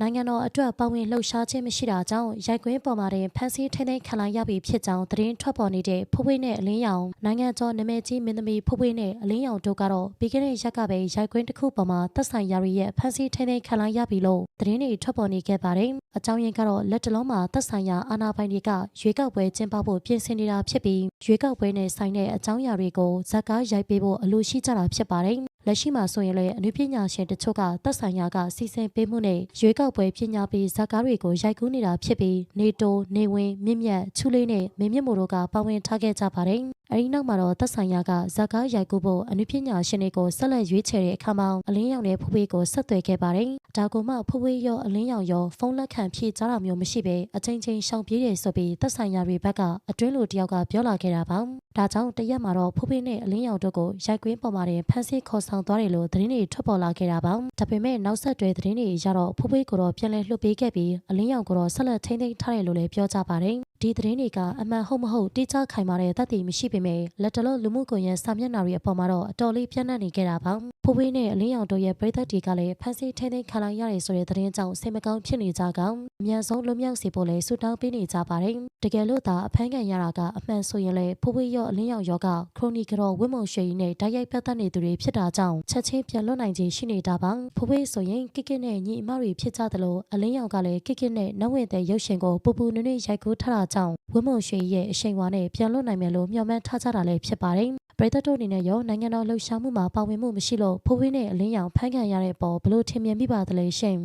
နိုင်ငံတော်အတွက်ပါဝင်လှုပ်ရှားခြင်းမရှိတာကြောင့်ရိုက်ကွင်းပေါ်မှာတင်ဖမ်းဆီးထိန်းသိမ်းခံလိုက်ရပြီဖြစ်ကြောင်းသတင်းထွက်ပေါ်နေတဲ့ဖိုးဖွေးနဲ့အလင်းရောင်နိုင်ငံကျော်နာမည်ကြီးမင်းသမီးဖိုးဖွေးနဲ့အလင်းရောင်တို့ကတော့ပြီးခဲ့တဲ့ရက်ကပဲရိုက်ကွင်းတစ်ခုပေါ်မှာသက်ဆိုင်ရာတွေရဲ့ဖမ်းဆီးထိန်းသိမ်းခံလိုက်ရပြီလို့သတင်းတွေထွက်ပေါ်နေခဲ့ပါတယ်အကြောင်းရင်းကတော့လက်တလုံးမှာသက်ဆိုင်ရာအာဏာပိုင်တွေကရွေးကောက်ပွဲကျင်းပဖို့ပြင်ဆင်နေတာဖြစ်ပြီးရွေးကောက်ပွဲနဲ့ဆိုင်တဲ့အကြောင်းအရာတွေကိုဇက်ကားရိုက်ပေးဖို့အလိုရှိကြတာဖြစ်ပါတယ် လက်ရှိမှာဆိုရင်လည်းအနုပညာရှင်တချို့ကသက်ဆိုင်ရာကစီစဉ်ပေးမှုနဲ့ရွေးကောက်ပွဲပညာပေးဇာတ်ကားတွေကိုရိုက်ကူးနေတာဖြစ်ပြီးနေတိုနေဝင်မြင့်မြတ်ချူလေးနဲ့မင်းမြင့်မို့တို့ကပါဝင်ထားခဲ့ကြပါတယ်။အဲဒီနောက်မှာတော့သက်ဆိုင်ရာကဇာတ်ကားရိုက်ကူးဖို့အနုပညာရှင်တွေကိုဆက်လက်ရွေးချယ်တဲ့အခါမှာအလင်းရောင်နဲ့ဖူးဖေးကိုဆက်သွယ်ခဲ့ပါတယ်။ဒါကမှဖူးဖေးရောအလင်းရောင်ရောဖုန်းလက်ခံဖြည့်ကြတာမျိုးမရှိဘဲအချိန်ချင်းရှောင်ပြေးတယ်ဆိုပြီးသက်ဆိုင်ရာတွေဘက်ကအတွင်းလူတယောက်ကပြောလာခဲ့တာပါ။ဒါကြောင့်တရက်မှာတော့ဖူးဖေးနဲ့အလင်းရောင်တို့ကိုရိုက်ကွင်းပေါ်မှာတင်ဖမ်းဆီးခေါ်ဆောင်သွားတယ်လို့သတင်းတွေထွက်ပေါ်လာခဲ့တာပါ။ဒါပေမဲ့နောက်ဆက်တွဲသတင်းတွေအရတော့ဖူးဖေးကိုတော့ပြန်လည်လွှတ်ပေးခဲ့ပြီးအလင်းရောင်ကိုတော့ဆက်လက်ထိန်းသိမ်းထားတယ်လို့လည်းပြောကြပါတယ်။ဒီသတင်းတွေကအမှန်ဟုတ်မဟုတ်တိကျခိုင်မာတဲ့သက်သေမရှိပေမဲ့လက်တလုံးလူမှုကွန်ရက်စာမျက်နှာတွေအပေါ်မှာတော့အတော်လေးပြန့်နှံ့နေခဲ့တာပါ။ဖိုးဖွေးနဲ့အလင်းရောင်တို့ရဲ့ပြည်သက်တွေကလည်းဖန်စီထိန်းသိမ်းခံလိုက်ရတယ်ဆိုတဲ့သတင်းကြောင့်စိတ်မကောင်းဖြစ်နေကြကောင်အမြန်ဆုံးလွတ်မြောက်စေဖို့လည်းဆုတောင်းပေးနေကြပါတယ်။တကယ်လို့သာအဖမ်းခံရတာကအမှန်ဆိုရင်လည်းဖိုးဖွေးရောအလင်းရောင်ရောကခရိုနီကတော်ဝင်းမုံရွှေကြီးနဲ့တိုက်ရိုက်ပတ်သက်နေသူတွေဖြစ်တာကြောင့်ချက်ချင်းပြန်လွတ်နိုင်ခြင်းရှိနေတာပါ။ဖိုးဖွေးဆိုရင်ကိကစ်နဲ့ညီအမတွေဖြစ်ကြသလိုအလင်းရောင်ကလည်းကိကစ်နဲ့နဝင့်တဲ့ရုပ်ရှင်ကိုပူပူနွေ့နွေ့ရိုက်ကူးထားတာကြောင့်ဝင်းမုံရွှေရဲ့အရှိန်အဝါနဲ့ပြန်လွတ်နိုင်မယ်လို့မျှော်မှန်းထားကြတာလည်းဖြစ်ပါတယ်။ပရိသတ်တို့အနေနဲ့ရောနိုင်ငံတော်လှုပ်ရှားမှုမှာပါဝင်မှုမရှိလို့ဖိုးဝင်းနဲ့အလင်းရောင်ဖမ်းခံရတဲ့အပေါ်ဘလို့ထင်မြင်မိပါသလဲရှင်